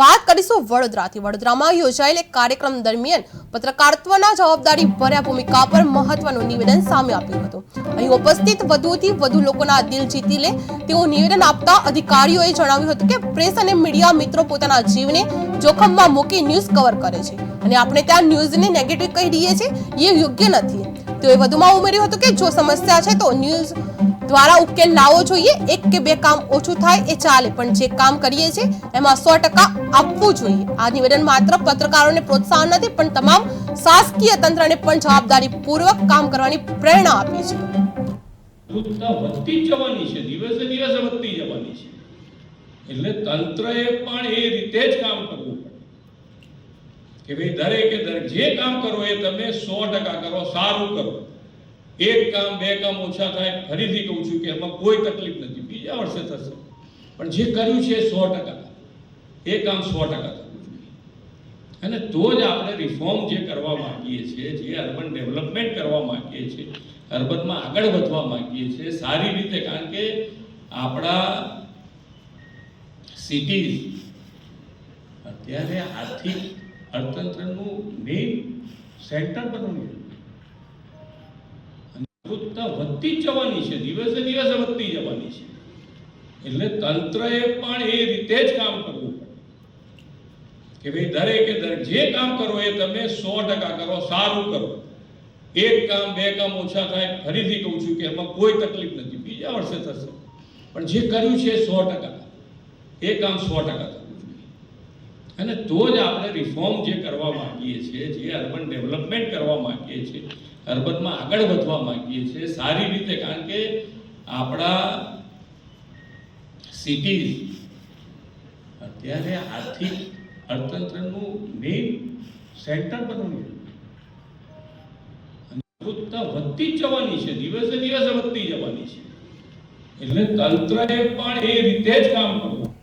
વાત કરીશું વડોદરાથી. વડોદરામાં યોજાયેલ એક કાર્યક્રમ દરમિયાન પત્રકારત્વના જવાબદારી ભર્યા ભૂમિકા પર મહત્વનું નિવેદન સામે આપ્યું હતું. અહીં ઉપસ્થિત વધુથી વધુ લોકોના દિલ જીતી લે તેવું નિવેદન આપતા અધિકારીઓએ જણાવ્યું હતું કે પ્રેસ અને મીડિયા મિત્રો પોતાના જીવને જોખમમાં મૂકી ન્યૂઝ કવર કરે છે. અને આપણે ત્યાં ન્યૂઝને નેગેટિવ કહી દઈએ છીએ, એ યોગ્ય નથી. તેઓએ વધુમાં ઉમેર્યું હતું કે જો સમસ્યા છે તો ન્યૂઝ દ્વારા ઉકેલ લાવવો જોઈએ. એક કે બે કામ ઓછું થાય એ ચાલે, પણ જે કામ કરીએ છીએ એમાં સો ટકા આપવું જોઈએ. આ નિવેદન માત્ર પત્રકારોને પ્રોત્સાહન નથી, પણ તમામ શાસકીય તંત્રને પણ જવાબદારી પૂર્વક કામ કરવાની પ્રેરણા આપે છે. વધતી જવાની છે પણ એ રીતે જ કામ કરવું પડે. કે ભાઈ દરેકે દરેક જે કામ કરો એ તમે સો ટકા કરો, સારું કરો. એક કામ, બે કામ ઓછા થાય, ફરીથી કહું છું કે એમાં કોઈ તકલીફ નથી. બીજા વર્ષે થશે. પણ જે કર્યું છે સો ટકા. એ કામ સો ટકા થવું અને તો જ આપણે રિફોર્મ જે કરવા માંગીએ છીએ, જે અર્બન ડેવલપમેન્ટ કરવા માંગીએ છીએ અર્બનમાં આગળ વધવા માંગીએ છીએ, સારી રીતે, કારણ કે આપણા સિટીઝ અત્યારે આર્થિક અર્થતંત્રનું મેઇન સેન્ટર બનવું છે વધતી જ જવાની છે, દિવસે દિવસે વધતી જવાની છે. એટલે તંત્રએ પણ એ રીતે જ કામ કરવું કે ભાઈ દરેકે દરેક જે કામ કરો એ તમે સો ટકા કરો, સારું કરો. એક કામ, બે કામ ઓછા થાય, ફરીથી કહું છું કે એમાં કોઈ તકલીફ નથી, બીજા વર્ષે થશે. પણ જે કર્યું છે સો ટકા. એ કામ સો ટકા અને તો જ આપણે રિફોર્મ જે કરવા માંગીએ છીએ, જે અર્બન ડેવલપમેન્ટ કરવા માંગીએ છીએ અર્બનમાં આગળ વધવા માંગીએ છીએ, સારી રીતે કારણ કે આપણા સિટીઝ અત્યારે આર્થિક અર્થતંત્રનું મેઇન સેન્ટર બનવું છે. વધતી જ જવાની છે, દિવસે દિવસે વધતી જવાની છે. એટલે તંત્રએ પણ એ રીતે જ કામ કરવું